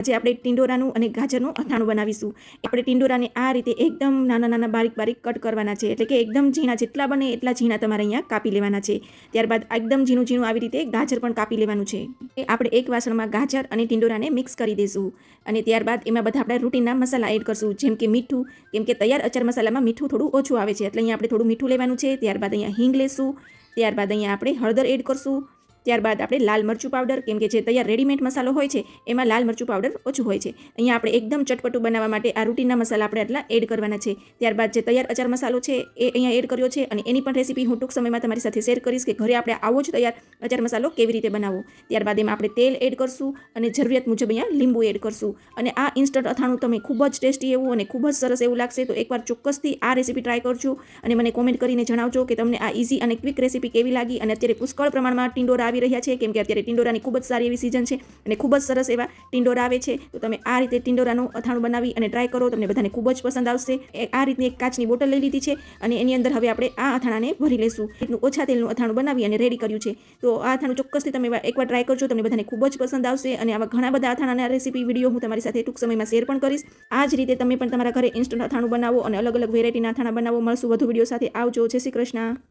આજે આપણે ટિંડોરાનું અને ગાજરનું અથાણું બનાવીશું. આપણે ટિંડોરાને આ રીતે એકદમ નાના નાના બારીક બારીક કટ કરવાના છે. એટલે કે એકદમ ઝીણા જેટલા બને એટલા ઝીણા તમારે અહીંયા કાપી લેવાના છે. ત્યારબાદ એકદમ ઝીણું ઝીણું આવી રીતે ગાજર પણ કાપી લેવાનું છે. એ આપણે એક વાસણમાં ગાજર અને ટિંડોરાને મિક્સ કરી દઈશું અને ત્યારબાદ એમાં બધા આપણે રૂટીનના મસાલા એડ કરશું. જેમ કે મીઠું, કેમ કે તૈયાર અચાર મસાલામાં મીઠું થોડું ઓછું આવે છે. એટલે અહીંયા આપણે થોડું મીઠું લેવાનું છે. ત્યારબાદ અહીંયા હિંગ લેશું. ત્યારબાદ અહીંયા આપણે હળદર એડ કરશું. ત્યારબાદ આપણે લાલ મરચું પાવડર કેમ કે જે તૈયાર રેડીમેડ મસાલો હોય છે, એમાં લાલ મરચું પાવડર ઓછું હોય છે. અહીંયા આપણે એકદમ ચટપટું બનાવવા માટે આ રૂટીનના મસાલા આપણે આટલા એડ કરવાના છે. ત્યારબાદ જે તૈયાર અચાર મસાલો છે, એ અહીંયા એડ કર્યો છે અને એની પણ રેસીપી હું ટૂંક સમયમાં તમારી સાથે શેર કરીશ કે ઘરે આપણે આવો જ તૈયાર અચાર મસાલો કેવી રીતે બનાવવો. ત્યારબાદ એમાં આપણે તેલ એડ કરશું અને જરૂરિયાત મુજબ અહીંયા લીંબુ એડ કરશું. અને આ ઇન્સ્ટન્ટ અથાણું તમે ખૂબ જ ટેસ્ટી એવું અને ખૂબ જ સરસ એવું લાગશે તો એકવાર ચોક્કસથી આ રેસીપી ટ્રાય કરજો અને મને કોમેન્ટ કરીને જણાવજો કે તમને આ ઇઝી અને ક્વિક રેસીપી કેવી લાગી અને અત્યારે પુષ્કળ પ્રમાણમાં ટિંડોરા આવી રહ્યા છે, કેમ કે અત્યારે ટિંડોરાની ખૂબ જ સારી એવી સિઝન છે અને ખૂબ જ સરસ એવા ટિંડોરા આવે છે. તો તમે આ રીતે ટિંડોરાનું અથાણું બનાવી અને ટ્રાય કરો, તમને બધાને ખૂબ જ પસંદ આવશે. આ રીતની એક કાચની બોટલ લઈ લીધી છે અને એની અંદર હવે આપણે આ અથાણાને ભરી લેશું. એટલું ઓછા તેલનું અથાણું બનાવી અને રેડી કર્યું છે. તો આ અથાણું ચોક્કસથી તમે એકવાર ટ્રાય કરજો, તમને બધાને ખૂબ જ પસંદ આવશે અને આવા ઘણા બધા અથાણાના રેસીપી વીડિયો હું તમારી સાથે ટૂંક સમયમાં શેર પણ કરીશ. આ જ રીતે તમે પણ તમારા ઘરે ઇન્સ્ટન્ટ અથાણું બનાવો અને અલગ અલગ વેરાયટીના અથાણા બનાવો. મળશું વધુ વીડિયો સાથે. આવજો. જય શ્રી કૃષ્ણ.